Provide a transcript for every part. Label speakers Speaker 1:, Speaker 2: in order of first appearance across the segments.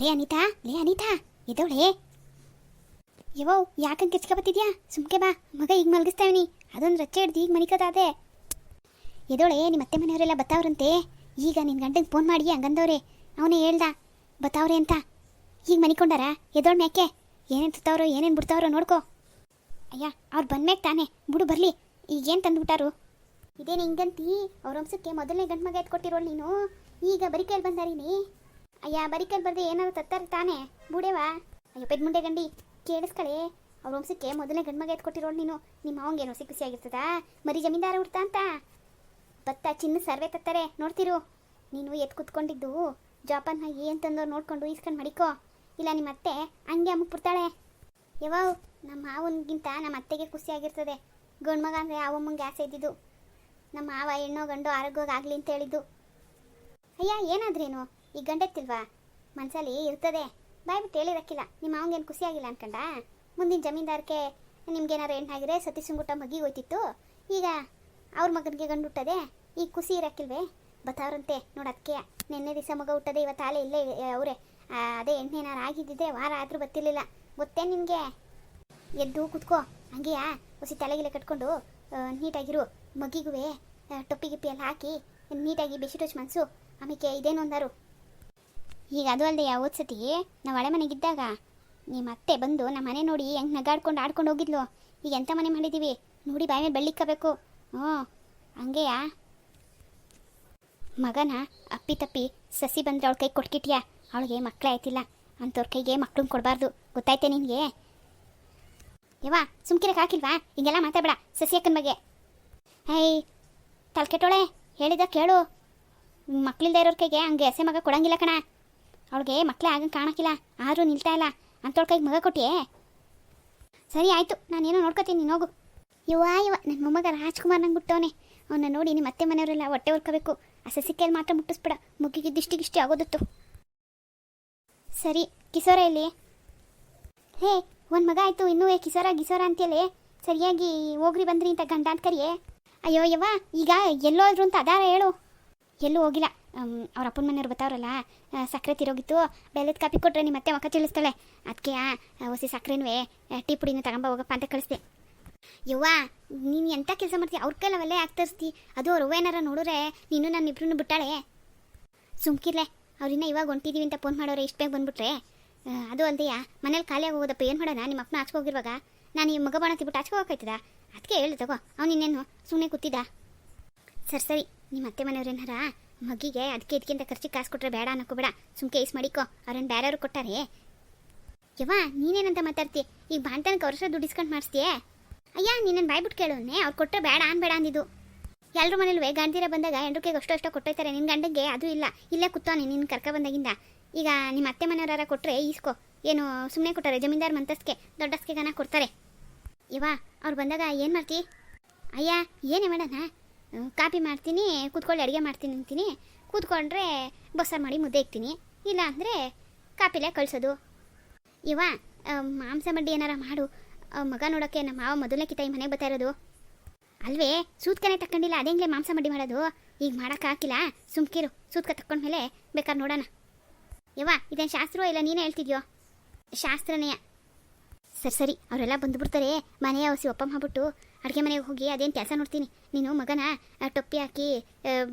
Speaker 1: ಲೇ ಅನಿತಾ ಲೇ ಅನಿತಾ ಎದೋಳೆ ಯವೋ ಯಾಕಂಗೆ ಕಿಚ್ಕೊಬತ್ತಿದ್ಯಾ? ಸುಮ್ಕೆ ಬಾ, ಮಗ ಈಗ ಮಲಗಿಸ್ತಾವನಿ ಅದೊಂದು ರಚ್ಚೆ ಹಿಡ್ದು ಈಗ ಮನಿಕದಾದೆ. ಇದೋಳೆ ನಿಮ್ಮ ಅತ್ತೆ ಮನೆಯವರೆಲ್ಲ ಬತ್ತಾವ್ರಂತೆ. ಈಗ ನಿನ್ನ ಗಂಡಂಗೆ ಫೋನ್ ಮಾಡಿ ಹಂಗಂದವ್ರೆ. ಅವನೇ ಹೇಳ್ದ, ಬತ್ತಾವ್ರೆ ಅಂತ. ಈಗ ಮನಿಕೊಂಡಾರ? ಎದೋಳ್ ಮ್ಯಾಕೆ? ಏನೇನು ತುತ್ತಾವ್ರೋ, ಏನೇನು ಬಿಡ್ತಾವ್ರೋ ನೋಡ್ಕೋ. ಅಯ್ಯ, ಅವ್ರು ಬಂದ್ಮೇಲೆ ತಾನೆ. ಬಿಡು, ಬರಲಿ. ಈಗೇನು ತಂದುಬಿಟ್ಟಾರು? ಇದೇನು ಹಿಂಗಂತಿ? ಅವ್ರ ವಂಶಕ್ಕೆ ಮೊದಲನೇ ಗಂಡು ಮಗ ಎತ್ಕೊಟ್ಟಿರೋಳು ನೀನು? ಈಗ ಬರಿ ಕೈಯಲ್ಲಿ ಬಂದಾರೀನಿ. ಅಯ್ಯ ಬರೀ ಕೈಲಿ ಬರ್ದೆ ಏನಾದ್ರು ತತ್ತಾರೆ ತಾನೇ? ಬುಡೇವಾ? ಅಯ್ಯೋ, ಪೆದ್ ಮುಂಡೆ ಗಂಡಿ, ಕೇಳಿಸ್ಕಳೆ. ಅವ್ರ ವಂಶಕ್ಕೆ ಮೊದಲನೇ ಗಂಡು ಮಗ ಎತ್ಕೊಟ್ಟಿರೋಳು ನೀನು. ನಿಮ್ಮ ಅವಂಗೇನು ಖುಷಿ ಮರಿ ಜಮೀನ್ದಾರ ಹುಡ್ತಾ ಅಂತ? ಭತ್ತ ಚಿನ್ನ ಸರ್ವೆ ತತ್ತಾರೆ, ನೋಡ್ತಿರು. ನೀನು ಎತ್ ಕುತ್ಕೊಂಡಿದ್ದು ಜಾಪನ್ನ ಏನು ತಂದವ್ರು ನೋಡ್ಕೊಂಡು ಈಸ್ಕೊಂಡು ಮಡಿಕೋ. ಇಲ್ಲ, ನಿಮ್ಮ ಅತ್ತೆ ಹಂಗೆ ಅಮ್ಮ ಬಿಡ್ತಾಳೆ ಯಾವ ನಮ್ಮ ಮಾವನಿಗಿಂತ ನಮ್ಮ ಅತ್ತೆಗೆ ಖುಷಿ ಆಗಿರ್ತದೆ. ಗಂಡು ಮಗ ಅಂದರೆ ಅವಮ್ಮಂಗೆ ಆಸೆ ಇದ್ದಿದ್ದು? ನಮ್ಮ ಮಾವ ಹೆಣ್ಣೋ ಗಂಡು ಆರೋಗ್ಯವಾಗಲಿ ಅಂತ ಹೇಳಿದ್ದು. ಅಯ್ಯ, ಏನಾದ್ರೇನು? ಈಗ ಗಂಡೆತ್ತಿಲ್ವಾ ಮನಸಲ್ಲಿ ಇರ್ತದೆ. ಬಾಯ್ಬಿಟ್ಟು ಹೇಳಿರಕ್ಕಿಲ್ಲ. ನಿಮ್ಮ ಅವಂಗೇನು ಖುಷಿಯಾಗಿಲ್ಲ ಅನ್ಕಂಡ? ಮುಂದಿನ ಜಮೀನ್ದಾರಕ್ಕೆ ನಿಮ್ಗೇನಾರು ಹೆಣ್ಣಾಗಿದ್ರೆ ಸತಿ ಸುಂಗುಟ ಮಗಿ ಹೋಯ್ತಿತ್ತು. ಈಗ ಅವ್ರ ಮಗನಿಗೆ ಗಂಡು ಹುಟ್ಟದೆ. ಈಗ ಖುಷಿ ಇರಕ್ಕಿಲ್ವೇ? ಬತ್ತವ್ರಂತೆ ನೋಡೋದಕ್ಕೆ ನಿನ್ನೆ ದಿವಸ ಮಗ ಹುಟ್ಟದೆ ಇವತ್ತು ಆಲೆ ಇಲ್ಲೇ ಅವರೇ. ಅದೇ ಎಣ್ಣೆನಾರು ಆಗಿದ್ದಿದ್ರೆ ವಾರ ಆದರೂ ಬತ್ತಿರಲಿಲ್ಲ ಗೊತ್ತೇ ನಿಮಗೆ? ಎದ್ದು ಕುತ್ಕೋ. ಹಂಗೆಯಾ? ಹೊಸಿ ತಲೆಗಿಲೆ ಕಟ್ಕೊಂಡು ನೀಟಾಗಿರು. ಮಗಿಗುವೆ ಟೊಪ್ಪಿ ಹಾಕಿ, ನೀಟಾಗಿ ಬೆಡ್ಶೀಟ್ ಹೊಚ್ಚಿ ಮನಸ್ಸು ಆಮೇಲೆ ಇದೇನು ಅಂದರು. ಈಗ ಅದು ಅಲ್ಲದೆ ಯಾವತ್ತು ಸತಿ ನಾವು ಹಳೆ ಮನೆಗಿದ್ದಾಗ ನಿಮ್ಮ ಅತ್ತೆ ಬಂದು ನಮ್ಮ ಮನೆ ನೋಡಿ ಹೆಂಗೆ ನಗಾಡ್ಕೊಂಡು ಆಡ್ಕೊಂಡು ಹೋಗಿದ್ಲು. ಈಗ ಎಂಥ ಮನೆ ಮಾಡಿದ್ದೀವಿ ನೋಡಿ ಬಾಯಿ ಮೇಲೆ ಬೆಳ್ಳಿಕ್ಕಬೇಕು. ಹ್ಞೂ. ಹಂಗೆಯಾ? ಮಗನ ಅಪ್ಪಿ ತಪ್ಪಿ ಸಸಿ ಬಂದರೆ ಅವಳ ಕೈ ಕೊಟ್ಕಿಟ್ಯಾ? ಅವಳಿಗೆ ಮಕ್ಕಳೇ ಆಯ್ತಿಲ್ಲ. ಅಂಥವ್ರ ಕೈಗೆ ಮಕ್ಳನ್ನ ಕೊಡಬಾರ್ದು. ಗೊತ್ತಾಯ್ತೆ ನಿನಗೆ? ಯವ್ವ ಸುಮ್ಕಿರಕ್ಕೆ ಹಾಕಿಲ್ವಾ? ಹಿಂಗೆಲ್ಲ ಮಾತಾಡಬೇಡ. ಸಸಿ ಅಕ್ಕನ ಬಗ್ಗೆ. ಹೈ, ತಲ್ಕೆಟೋಳೆ, ಹೇಳಿದ ಕೇಳು. ಮಕ್ಕಳಿಲ್ಲದೆ ಇರೋರ್ ಕೈಗೆ ಹಂಗೆ ಎಸೆ ಮಗ ಕೊಡಂಗಿಲ್ಲ ಕಣ. ಅವಳಿಗೆ ಮಕ್ಕಳೇ ಆಗಂಗೆ ಕಾಣಕ್ಕಿಲ್ಲ, ಆದರೂ ನಿಲ್ತಾ ಇಲ್ಲ. ಅವ್ಳ ಕೈಗೆ ಮಗ ಕೊಟ್ಟಿಯೇ? ಸರಿ ಆಯಿತು, ನಾನೇನೋ ನೋಡ್ಕೊತೀನಿ, ನೀನು ಹೋಗು. ಇವ ಇವ ನನ್ನ ಮೊಮ್ಮಗ ರಾಜ್ಕುಮಾರ್ ನಂಗೆ ಬಿಟ್ಟವನೆ ಅವನ್ನ ನೋಡಿ ನಿಮ್ಮ ಅತ್ತೆ ಮನೆಯವರೆಲ್ಲ ಹೊಟ್ಟೆ ಹೊರ್ಕೋಬೇಕು ಆ ಸಸಿಕೆಯಲ್ಲಿ ಮಾತ್ರ ಮುಟ್ಟಿಸ್ಬೇಡ. ಮುಗಿಗೆ ದಿಷ್ಟಿಗಿಷ್ಟಿ ಆಗೋದತ್ತು. ಸರಿ ಕಿಸೋರ ಇಲ್ಲಿ ಹೇ, ಒಂದು ಮಗ ಆಯಿತು, ಇನ್ನೂ ಏ ಕಿಸೋರ ಗಿಸೋರ ಅಂತೇಳಿ ಸರಿಯಾಗಿ ಹೋಗ್ರಿ, ಬಂದ್ರಿ ಅಂತ ಗಂಡ ಅಂತ ಕರಿಯೇ ಅಯ್ಯೋ, ಯವ್ವ, ಈಗ ಎಲ್ಲೋದ್ರು ಅಂತ ಅದಾರ ಹೇಳು. ಎಲ್ಲೂ ಹೋಗಿಲ್ಲ. ಅವ್ರ ಅಪ್ಪನ ಮನೆಯವ್ರು ಬರ್ತಾವ್ರಲ್ಲ ಆ, ಸಕ್ಕರೆ ತಿರೋಗಿತ್ತು ಬೆಲ್ಲದ ಕಾಪಿ ಕೊಟ್ಟರೆ ನಿಮ್ಮ ಮತ್ತೆ ಮಕ್ಕ ತಿಳಿಸ್ತಾಳೆ ಅದಕ್ಕೆ ಹೊಸಿ ಸಕ್ಕರೆನೂ ಟೀ ಪುಡಿನ ತಗೊಂಬ ಹೋಗಪ್ಪ ಅಂತ ಕಳಿಸ್ದೆ. ಯವ್ವ ನೀನು ಎಂಥ ಕೆಲಸ ಮಾಡ್ತೀಯ ಅವ್ರ ಕೈಲವಲ್ಲೇ ಆಗ್ತರಿಸ್ತಿ ಅದು ಅವ್ರು ಏನಾರ ನೋಡಿದ್ರೆ ನೀನು ನನ್ನ ಇಬ್ಬರನ್ನು ಬಿಟ್ಟಾಳೆ. ಸುಮ್ಕಿರ್ಲೆ ಅವ್ರಿನ್ನ ಇವಾಗ ಹೊಂಟಿದ್ದೀವಿ ಅಂತ ಫೋನ್ ಮಾಡೋರೆ ಇಷ್ಟು ಬೇಗ ಬಂದ್ಬಿಟ್ರೆ. ಅದು ಅಲ್ದೆಯಾ ಮನೇಲಿ ಖಾಲಿ ಆಗೋದಪ್ಪ ಏನು ಮಾಡೋಣ? ನಿಮ್ಮ ಅಪ್ಪನ ಆಚೆ ಹೋಗಿರುವಾಗ? ನಾನು ಈ ಮಗ ಬಾಣ ತಿಬಿಟ್ಟು ಆಚೆ ಹೋಗಕ್ಕಾಯ್ತದ ಅದಕ್ಕೆ ಹೇಳಿ ತಗೋ. ಅವ್ನು ಇನ್ನೇನು ಸುಮ್ಮನೆ ಕೂತಿದ್ದ. ಸರಿ ಸರಿ ನಿಮ್ಮ ಅತ್ತೆ ಮನೆಯವ್ರೇನಾರ ಮಗಿಗೆ ಅದಕ್ಕೆ ಇದಕ್ಕಿಂತ ಖರ್ಚು ಕಾಸು ಕೊಟ್ರೆ ಬೇಡ ಬೇಡ. ಸುಮ್ಕೆ ಇಸ್ ಮಾಡಿಕೋ. ಅವ್ರನ್ನ ಬೇರೆಯವ್ರು ಕೊಟ್ಟಾರೆ. ಯವ್ವ, ನೀನೇನಂತ ಮಾತಾಡ್ತಿ? ಈಗ ಬಾಣ್ತನಕ್ಕೆ ವರ್ಷ ದುಡ್ಡು ಇಸ್ಕೊಂಡು ಮಾಡಿಸ್ತೀಯೇ? ಅಯ್ಯ, ನೀನನ್ನು ಬಾಯ್ಬಿಟ್ಟು ಕೇಳೋನೆ, ಅವ್ರು ಕೊಟ್ಟರೆ ಬೇಡ ಅನ್ಬೇಡ ಅಂದಿದ್ದು. ಎಲ್ಲರೂ ಮನೇಲಿ ವೇ ಗಾಂಧೀರ ಬಂದಾಗ ಹೆಂಡ್ರಿಗೆ ಅಷ್ಟೋ ಅಷ್ಟೋ ಕೊಟ್ಟೋಯ್ತಾರೆ. ನಿನ್ನ ಗಂಡಂಗೆ ಅದು ಇಲ್ಲ. ಇಲ್ಲೇ ಕೂತವನೆ ನಿನ್ನ ಕರ್ಕ ಬಂದಾಗಿಂದ. ಈಗ ನಿಮ್ಮ ಅತ್ತೆ ಮನೆಯವರಾರ ಕೊಟ್ಟರೆ ಈಸ್ಕೋ. ಏನು ಸುಮ್ಮನೆ ಕೊಟ್ಟಾರೆ, ಜಮೀನ್ದಾರ್ ಮಂತಸ್ಗೆ ದೊಡ್ಡಸ್ಗೆ ಗನ ಕೊಡ್ತಾರೆ. ಇವ ಅವ್ರು ಬಂದಾಗ ಏನು ಮಾಡ್ತಿ? ಅಯ್ಯ, ಏನೇ ಮಾಡೋಣ? ಕಾಪಿ ಮಾಡ್ತೀನಿ, ಕೂತ್ಕೊಳ್ಳಿ, ಅಡುಗೆ ಮಾಡ್ತೀನಿ ಅಂತೀನಿ. ಕೂತ್ಕೊಂಡ್ರೆ ಬಸ್ಸಾರು ಮಾಡಿ ಮುದ್ದೆ ಇಕ್ತೀನಿ. ಇಲ್ಲ ಅಂದರೆ ಕಾಪಿಲೆ ಕಳಿಸೋದು. ಇವ ಮಾಂಸ ಮಡ್ಡಿ ಏನಾರ ಮಾಡು. ಮಗ ನೋಡೋಕ್ಕೆ ನಮ್ಮ ಮಾವ ಮೊದಲನೇ ಕಿತ್ತ ಈ ಮನೆಗೆ ಬರ್ತಾ ಇರೋದು. ಅಲ್ವೇ ಸೂತ್ಕನೇ ತಕ್ಕೊಂಡಿಲ್ಲ ಅದೇಂಗೆ ಮಾಂಸ ಮಡ್ಡಿ ಮಾಡೋದು. ಈಗ ಮಾಡೋಕ್ಕಾಗಿಲ್ಲ ಸುಮ್ಕಿರು. ಸೂತ್ಕ ತಕ್ಕೊಂಡ್ಮೇಲೆ ಬೇಕಾದ್ರೆ ನೋಡೋಣ. ಯವ್ವ ಇದೇನು ಶಾಸ್ತ್ರ ಇಲ್ಲ ನೀನೇ ಹೇಳ್ತಿದ್ಯೋ? ಶಾಸ್ತ್ರನೇ. ಸರಿ ಸರಿ, ಅವರೆಲ್ಲ ಬಂದುಬಿಡ್ತಾರೆ. ಮನೆಯ ಹೊಸಿ ಒಪ್ಪ ಮಾಡ್ಬಿಟ್ಟು ಅಡುಗೆ ಮನೆಗೆ ಹೋಗಿ ಅದೇನು ಕೆಲಸ ನೋಡ್ತೀನಿ. ನೀನು ಮಗನ ಟೊಪ್ಪಿ ಹಾಕಿ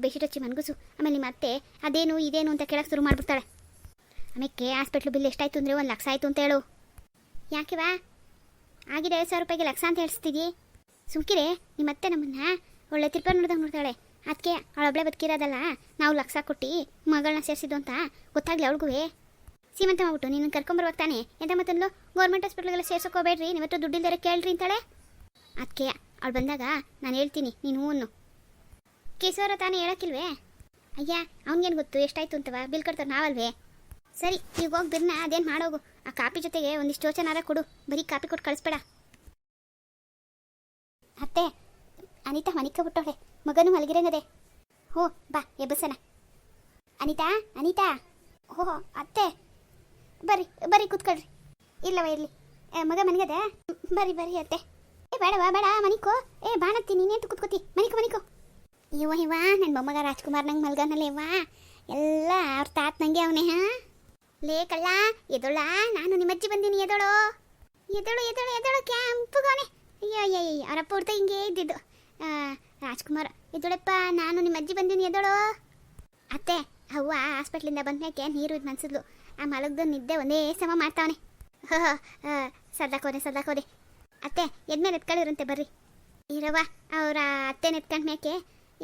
Speaker 1: ಬೆಡ್ಶೀಟ್ ಹಚ್ಚಿ ಮನ್ಗುಸು. ಆಮೇಲೆ ನಿಮ್ಮ ಅತ್ತೆ ಅದೇನು, ಇದೇನು ಅಂತ ಕೇಳಕ್ಕೆ ಶುರು ಮಾಡಿಬಿಡ್ತಾಳೆ. ಆಮೇಲೆ ಹಾಸ್ಪಿಟ್ಲು ಬಿಲ್ ಎಷ್ಟಾಯ್ತು ಅಂದರೆ ಒಂದು ಲಕ್ಷ ಆಯಿತು ಅಂತ ಹೇಳು. ಯಾಕೆವಾ ಆಗಿದೆ ಐದು ಸಾವಿರ ರೂಪಾಯಿಗೆ ಲಕ್ಷ ಅಂತ ಹೇಳಿಸ್ತಿದ್ದಿ. ಸುಮ್ಕಿರೆ, ನಿಮ್ಮ ಅತ್ತೆ ನಮ್ಮನ್ನ ಒಳ್ಳೆ ತಿರ್ಪ ನೋಡ್ದಂಗೆ ನೋಡ್ತಾಳೆ. ಅದಕ್ಕೆ ಅವಳೊಬ್ಳೆ ಬದುಕಿರೋದಲ್ಲ, ನಾವು ಲಕ್ಷ ಕೊಟ್ಟು ಮಗಳನ್ನ ಸೇರಿಸಿದ್ದು ಅಂತ ಗೊತ್ತಾಗಲಿ ಅವಳಿಗೂ ಸೀಮಂತ ಮಾಡ್ಬಿಟ್ಟು ನೀನು ಕರ್ಕೊಂಬರ್ಬೇಕು ತಾನೆ? ಎಂತ ಮತ್ತೊಂದು ಗೌರ್ಮೆಂಟ್ ಹಾಸ್ಪಿಟ್ಲಿಗೆಲ್ಲ ಸೇರ್ಸೋಕೋಬೇಡ್ರಿ, ನೀವತ್ತು ದುಡ್ಡಿಲ್ದರೆ ಕೇಳ್ರಿ ಅಂತಾಳೆ. ಅದಕ್ಕೆ ಅವಳು ಬಂದಾಗ ನಾನು ಹೇಳ್ತೀನಿ, ನೀನು ಹೂವನ್ನು ಕೇಸವರ ತಾನೇ ಹೇಳಕ್ಕಿಲ್ವೇ? ಅಯ್ಯ, ಅವ್ನಿಗೇನು ಗೊತ್ತು? ಎಷ್ಟಾಯ್ತು ಅಂತವ? ಬಿಲ್ ಕಟ್ತಾರೆ ನಾವಲ್ವೇ? ಸರಿ, ಈಗ ಹೋಗಿ ಬಿರ್ನ, ಅದೇನು ಮಾಡೋಗು? ಆ ಕಾಪಿ ಜೊತೆಗೆ ಒಂದಿಷ್ಟು ಯೋಚನಾರ ಕೊಡು. ಬರೀ ಕಾಪಿ ಕೊಟ್ಟು ಕಳಿಸ್ಬೇಡ. ಅತ್ತೆ, ಅನಿತಾ ಮನಿಕ ಬಿಟ್ಟವಳೆ. ಮಗನು ಮಲಗಿರಂಗದೆ. ಹೋ, ಬಾ, ಎಬ್ಬಸನ. ಅನಿತಾ ಅನಿತಾ. ಓಹೋ, ಅತ್ತೆ. ಬರ್ರಿ ಬರಿ ಕೂತ್ಕೊಳ್ರಿ. ಇಲ್ಲವ, ಇರಲಿ. ಮಗ ಮನೆಗದ? ಬರಿ ಬರಿ ಅತ್ತೆ. ಏ, ಬೇಡವಾ, ಬೇಡ, ಮನಿಕೋ. ಏ ಬಾಣತ್ತಿ ನೀನೇಂತ ಕೂತ್ಕೋತಿ. ಮನಿಕೋ ಮನಿಕೋ. ಇವ ಇವ ನನ್ನ ಮೊಮ್ಮಗ ರಾಜ್ಕುಮಾರ್ ನಂಗೆ ಮಲ್ಗನಲ್ಲ ಇವ ಎಲ್ಲ ಅವ್ರ ತಾತ ನಂಗೆ ಅವನೇ, ಹಾ? ಲೇ, ಕಳ್ಳ ಎದೊಳ ನಾನು ನಿಮ್ಮಜ್ಜಿ ಬಂದೀನಿ, ಎದೊಳು? ಎದೊಳು ಎದೊಳು, ಎದಳು ಕ್ಯಾಂಪುಗಾನೆ ಅಯ್ಯೋ ಅಯ್ಯೋ ಅಯ್ಯೋ ಅವರಪ್ಪ ಹುಡ್ತ ಹಿಂಗೆ ಇದ್ದಿದ್ದು. ರಾಜ್ಕುಮಾರ್, ಎದೊಳಪ್ಪ, ನಾನು ನಿಮ್ಮಜ್ಜಿ ಬಂದೀನಿ, ಎದಳು? ಹಾಸ್ಪಿಟ್ಲಿಂದ ಬಂದ್ಮೇಕೆ ನೀರು ಇದು ಮನ್ಸಿದ್ಲು. ಆ ಮಲಗ್ದು ನಿದ್ದೆ ಒಂದೇ ಸಮ ಮಾಡ್ತಾವನೆ. ಸದಾಕೋದೆ ಸದಾಕೋದೆ ಅತ್ತೆ, ಎದ್ಮೇಲೆ ಎತ್ಕೊಳ್ಳಿರಂತೆ ಬರ್ರಿ. ಇರವ್ವ, ಅವರ ಅತ್ತೆ ನೆತ್ಕೊಂಡ್ ಮ್ಯಾಕೆ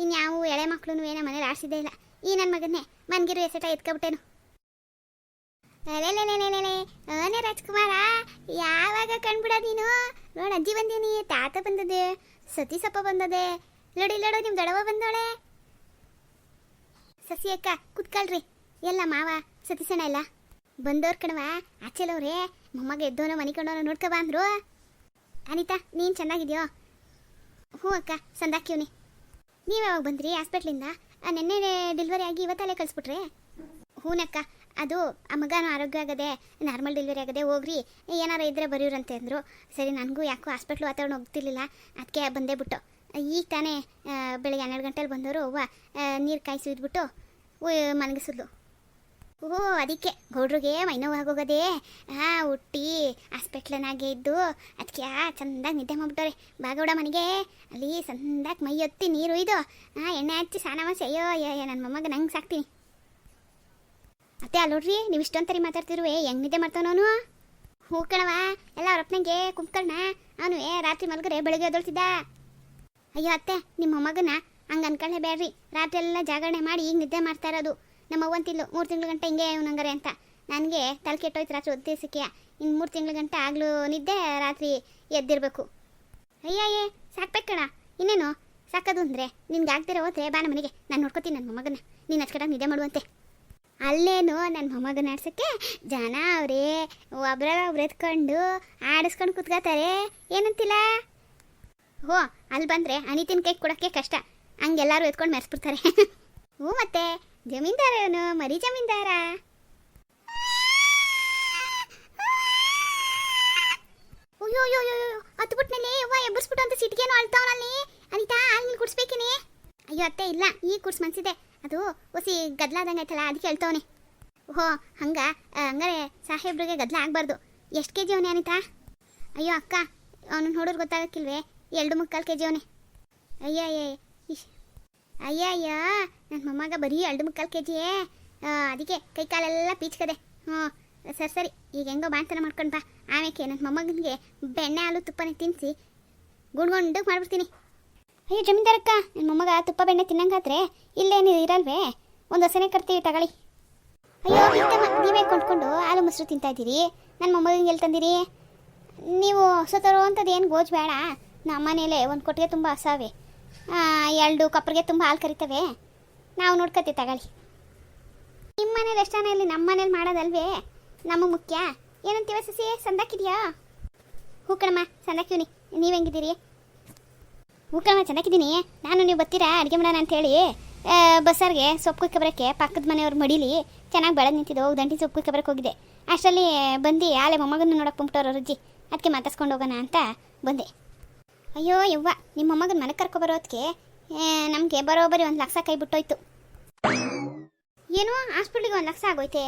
Speaker 1: ಇನ್ಯಾವು ಎಳೆ ಮಕ್ಕಳು ಏನ ಮನೇಲಿ ಆಡ್ಸಿದ್ದೇ ಇಲ್ಲ. ಈ ನನ್ನ ಮಗನ್ನೇ, ಮನ್ಗಿರು ಎಸೆಟ ಎತ್ಕೊಬಿಟ್ಟೇನು ಅನೇ ರಾಜ್ಕುಮಾರ, ಯಾವಾಗ ಕಂಡ್ಬಿಡ ನೀನು? ನೋಡಿ ಅಜ್ಜಿ ಬಂದೀನಿ, ತಾತ ಬಂದದೆ ಸತಿ ಸಪ್ಪ ಬಂದದೆ ಲಡಿ, ಲೋಡು, ನಿಮ್ ದಡವ ಬಂದೋಳೆ ಸಸಿ ಅಕ್ಕ, ಕುತ್ಕೊಳ್ರಿ. ಎಲ್ಲ ಮಾವ ಸತೀಸಣ್ಣ ಎಲ್ಲ. ಬಂದವ್ರ ಕಣವ ಆಚೆಲವ್ರೆ. ಮೊಮ್ಮಗ ಎದ್ದೋನೋ ಮನೆ ಕಣೋನೋ ನೋಡ್ಕೊ ಬಾ ಅಂದ್ರು. ಅನಿತಾ, ನೀನು ಚೆನ್ನಾಗಿದ್ಯೋ? ಹ್ಞೂ ಅಕ್ಕ, ಸಂದಾಕ್ಯವನಿ. ನೀವು ಯಾವಾಗ ಬಂದ್ರಿ ಹಾಸ್ಪಿಟ್ಲಿಂದ? ನೆನ್ನೆ ಡೆಲಿವರಿ ಆಗಿ ಇವತ್ತಲ್ಲೇ ಕಳಿಸ್ಬಿಟ್ರೆ? ಹೂನಕ್ಕ ಅದು ಆ ಮಗನೂ ಆರೋಗ್ಯ ಆಗದೆ, ನಾರ್ಮಲ್ ಡೆಲಿವರಿ ಆಗದೆ ಹೋಗ್ರಿ, ಏನಾರ ಇದ್ರೆ ಬರೀವ್ರಂತೆ ಅಂದರು. ಸರಿ, ನನಗೂ ಯಾಕೋ ಹಾಸ್ಪಿಟ್ಲು ವಾತಾವರಣ ಹೋಗ್ತಿರ್ಲಿಲ್ಲ ಅದಕ್ಕೆ ಬಂದೇ ಬಿಟ್ಟು. ಈಗ ತಾನೇ ಬೆಳಗ್ಗೆ ಹನ್ನೆರಡು ಗಂಟೆಲಿ ಬಂದವರು ಅವ್ವ ನೀರು ಕಾಯಿಸಿ ಇದ್ಬಿಟ್ಟು ಮಲಗಿಸಿದ್ಲು. ಓ ಅದಕ್ಕೆ ಗೌಡ್ರಿಗೆ ಮೈನೋವು ಆಗೋಗದೆ ಹಾಂ ಹುಟ್ಟಿ ಹಾಸ್ಪಿಟ್ಲನಾಗೆ ಇದ್ದು ಅದಕ್ಕೆ ಚಂದಾಗಿ ನಿದ್ದೆ ಮಾಡ್ಬಿಟ್ಟವ್ರೆ. ಬಾಗೌಡ ಮನೆಗೆ, ಅಲ್ಲಿ ಸಂದಾಗಿ ಮೈ ಒತ್ತಿ ನೀರು ಇದು ಹಾಂ ಎಣ್ಣೆ ಹಚ್ಚಿ ಸ್ನಾನ ಅಯ್ಯೋ ಅಯ್ಯೋ ನನ್ನ ಮೊಮ್ಮಗ ನಂಗೆ ಸಾಕ್ತೀನಿ. ಅತ್ತೆ ಅಲ್ಲ ನೋಡ್ರಿ, ನೀವು ಇಷ್ಟೊಂತರಿ ಮಾತಾಡ್ತಿರುವೆ, ಹೆಂಗೆ ನಿದ್ದೆ ಮಾಡ್ತಾವನು ಹೂ ಕಣವ ಎಲ್ಲ ಅವ್ರ ಅಪ್ಪನಂಗೆ ಕುಂಕಣ್ಣ ಅವನು ರಾತ್ರಿ ಮಲಗರೆ, ಬೆಳಗ್ಗೆ ಎದ್ದೊಳ್ತಿದ್ದ. ಅಯ್ಯೋ ಅತ್ತೆ, ನಿಮ್ಮ ಮೊಮ್ಮಗನ ಹಂಗೆ ಅನ್ಕೊಳ್ಳೆ ಬೇಡ್ರಿ. ರಾತ್ರಿ ಎಲ್ಲ ಜಾಗರಣೆ ಮಾಡಿ ಈಗ ನಿದ್ದೆ ಮಾಡ್ತಾ ಇರೋದು. ನಮ್ಮ ಅವ್ವಂತಿಲ್ಲು ಮೂರು ತಿಂಗಳ ಗಂಟೆ ಹಿಂಗೆ ಹಂಗಾರೆ ಅಂತ. ನನಗೆ ತಲೆ ಕೆಟ್ಟೋಯ್ತು ರಾತ್ರಿ ಒಂದು ಸಿಕ್ಕಿಯ ಇನ್ನು ಮೂರು ತಿಂಗಳ ಗಂಟೆ ಆಗಲೂ ನಿದ್ದೆ ರಾತ್ರಿ ಎದ್ದಿರಬೇಕು. ಅಯ್ಯಯ್ಯೇ ಸಾಕ್ಬೇಕು ಕಣ. ಇನ್ನೇನು? ಸಾಕೋದು ಅಂದರೆ ನಿನ್ಗೆ ಆಗ್ದಿರ ಹೋದ್ರೆ ಬಾ ಮನೆಗೆ. ನಾನು ನೋಡ್ಕೋತೀನಿ ನನ್ನ ಮೊಮ್ಮಗನ. ನೀನು ಹಚ್ಕಟಾಗ ನಿದ್ದೆ ಮಾಡುವಂತೆ. ಅಲ್ಲೇನು ನನ್ನ ಮೊಮ್ಮಗನ ಆಡ್ಸಕ್ಕೆ? ಜನ ಅವರೇ ಒಬ್ರ ಒಬ್ರು ಎತ್ಕೊಂಡು ಆಡಿಸ್ಕೊಂಡು ಕುತ್ಕೋತಾರೆ ಏನಂತಿಲ್ಲ? ಹೋ, ಅಲ್ಲಿ ಬಂದರೆ ಅನಿತಿನ ಕೈ ಕೊಡೋಕ್ಕೆ ಕಷ್ಟ. ಹಂಗೆಲ್ಲರೂ ಎತ್ಕೊಂಡು ಮೆರೆಸ್ಬಿಡ್ತಾರೆ. ಹ್ಞೂ ಮತ್ತೆ ಜಮೀನ್ದಾರ ಇವನು ಮರಿ ಜಮೀನ್ದಾರ? ಅಯ್ಯೋ ಅಯ್ಯೋ ಅಯ್ಯೋ ಅಯ್ಯೋ ಹತ್ತು ಬಿಟ್ನಲ್ಲಿ ಅವ್ವ ಎಬ್ಬರಿಸ್ಬಿಟ್ಟು ಅಂತ ಸಿಟಿಗೇನು ಅಳ್ತಾವನಲ್ಲಿ ಅನಿತಾ ಅಲ್ಲಿ ಕುಡಿಸ್ಬೇಕೇನೆ. ಅಯ್ಯೋ, ಅತ್ತೆ, ಇಲ್ಲ, ಈ ಕುಡ್ಸ್ ಮನ್ಸಿದೆ. ಅದು ಒಸಿ ಗದ್ಲಾದಂಗೆ ಆಯ್ತಲ್ಲ, ಅದಕ್ಕೆ ಹೇಳ್ತವನೆ. ಓಹೋ, ಹಂಗ ಹಂಗಾರೆ ಸಾಹೇಬ್ರಿಗೆ ಗದ್ಲ ಆಗಬಾರ್ದು. ಎಷ್ಟು ಕೆ ಜಿ ಅವನೇ ಅನಿತಾ? ಅಯ್ಯೋ, ಅಕ್ಕ ಅವನು ನೋಡೋರು ಗೊತ್ತಾಗಕ್ಕಿಲ್ವೇ? ಎರಡು ಮುಕ್ಕಾಲು ಕೆ ಜಿ ಅವನೇ. ಅಯ್ಯ ಅಯ್ಯ ಅಯ್ಯ ನನ್ನ ಮೊಮ್ಮಗ ಬರೀ ಎರಡು ಮುಕ್ಕಾಲು ಕೆ ಜಿಯೇ ಅದಕ್ಕೆ ಕೈ ಕಾಲೆಲ್ಲ ಪೀಚ್ಕದೆ. ಹ್ಞೂ, ಸರಿ ಸರಿ, ಈಗ ಹೆಂಗೋ ಬಾಣ್ತನ ಮಾಡ್ಕೊಂಡು ಬಾ. ಆಮೇಲೆ ನನ್ನ ಮೊಮ್ಮಗನಿಗೆ ಬೆಣ್ಣೆ ಹಾಲು ತುಪ್ಪನೇ ತಿನ್ನಿಸಿ ಗುಣ್ಗೊಂಡು ಮಾಡ್ಬಿಡ್ತೀನಿ. ಅಯ್ಯೋ, ಜಮೀನ್ದಾರಕ್ಕ ನನ್ನ ಮೊಮ್ಮಗ ತುಪ್ಪ, ಬೆಣ್ಣೆ ತಿನ್ನಂಗಾದ್ರೆ ಇಲ್ಲೇನು ಇರಲ್ವೇ? ಒಂದು ಹೊಸನೇ ಕರ್ತೀವಿ ತಗೊಳ್ಳಿ. ಅಯ್ಯೋ ಇಂಥ ನೀವೇ ಕೊಂಡ್ಕೊಂಡು ಹಾಲು ಮೊಸರು ತಿಂತಾ ಇದ್ದೀರಿ? ನನ್ನ ಮೊಮ್ಮಗನಿಗೆ ಎಲ್ಲಿ ತಂದಿರಿ? ನೀವು ಹೊಸ ಅಂಥದ್ದು ಏನು ಗೋಜ್ ಬೇಡ. ನಮ್ಮ ಮನೇಲೆ ಒಂದು ಕೊಟ್ಟಿಗೆ ತುಂಬ ಹಸಾವೆ ಎರಡು ಕಪ್ಪರಿಗೆ ತುಂಬ ಹಾಲು ಕರಿತವೆ. ನಾವು ನೋಡ್ಕೊತೀವಿ ತಗೊಳ್ಳಿ. ನಿಮ್ಮ ಮನೇಲಿ ಎಷ್ಟಾನ ಇಲ್ಲಿ ನಮ್ಮ ಮನೇಲಿ ಮಾಡೋದಲ್ವೇ? ನಮ್ಮ ಮುಖ್ಯ. ಏನಂತೀವ ಸಸಿ ಸಂದಾಕಿದ್ಯಾ ಹೂ ಕಣಮ್ಮ ಸಂದಾಕಿವ್ನಿ ನೀವು ಹೆಂಗಿದ್ದೀರಿ? ಹೂ ಕಣಮ್ಮ, ಚೆನ್ನಾಗಿದ್ದೀನಿ. ನಾನು ನೀವು ಬರ್ತೀರಾ? ಅಡುಗೆ ಮಾಡೋಣ ಅಂತೇಳಿ ಬಸ್ಸಾರಿಗೆ ಸೊಪ್ಪು ಕುಯ್ಕೊಬರಕ್ಕೆ ಪಕ್ಕದ ಮನೆಯವ್ರು ಮಡಿಲಿ ಚೆನ್ನಾಗಿ ಬೆಳೆದು ನಿಂತಿದ್ದು ಹೋಗಿ ದಂಟಿ ಸೊಪ್ಪು ಕುಯ್ಕೊಬರಕ್ಕೆ ಹೋಗಿದ್ದೆ. ಅಷ್ಟರಲ್ಲಿ ಬಂದು ಆಲೆ ಮೊಮ್ಮಗನ ನೋಡೋಕೆ ಬಂದ್ಬಿಟ್ಟವ್ರು ರುಜಿ ಅದಕ್ಕೆ ಮಾತಾಡ್ಸ್ಕೊಂಡು ಹೋಗೋಣ ಅಂತ ಬಂದೆ. ಅಯ್ಯೋ, ಯವ್ವ, ನಿಮ್ಮ ಮೊಮ್ಮಗನ ಮನೆ ಕರ್ಕೊಬರೋದಕ್ಕೆ ನಮಗೆ ಬರೋಬರಿ ಒಂದು ಲಕ್ಷ ಕೈ ಬಿಟ್ಟೋಯ್ತು. ಏನು, ಹಾಸ್ಪಿಟ್ಲಿಗೆ ಒಂದು ಲಕ್ಷ ಆಗೋಯ್ತೆ.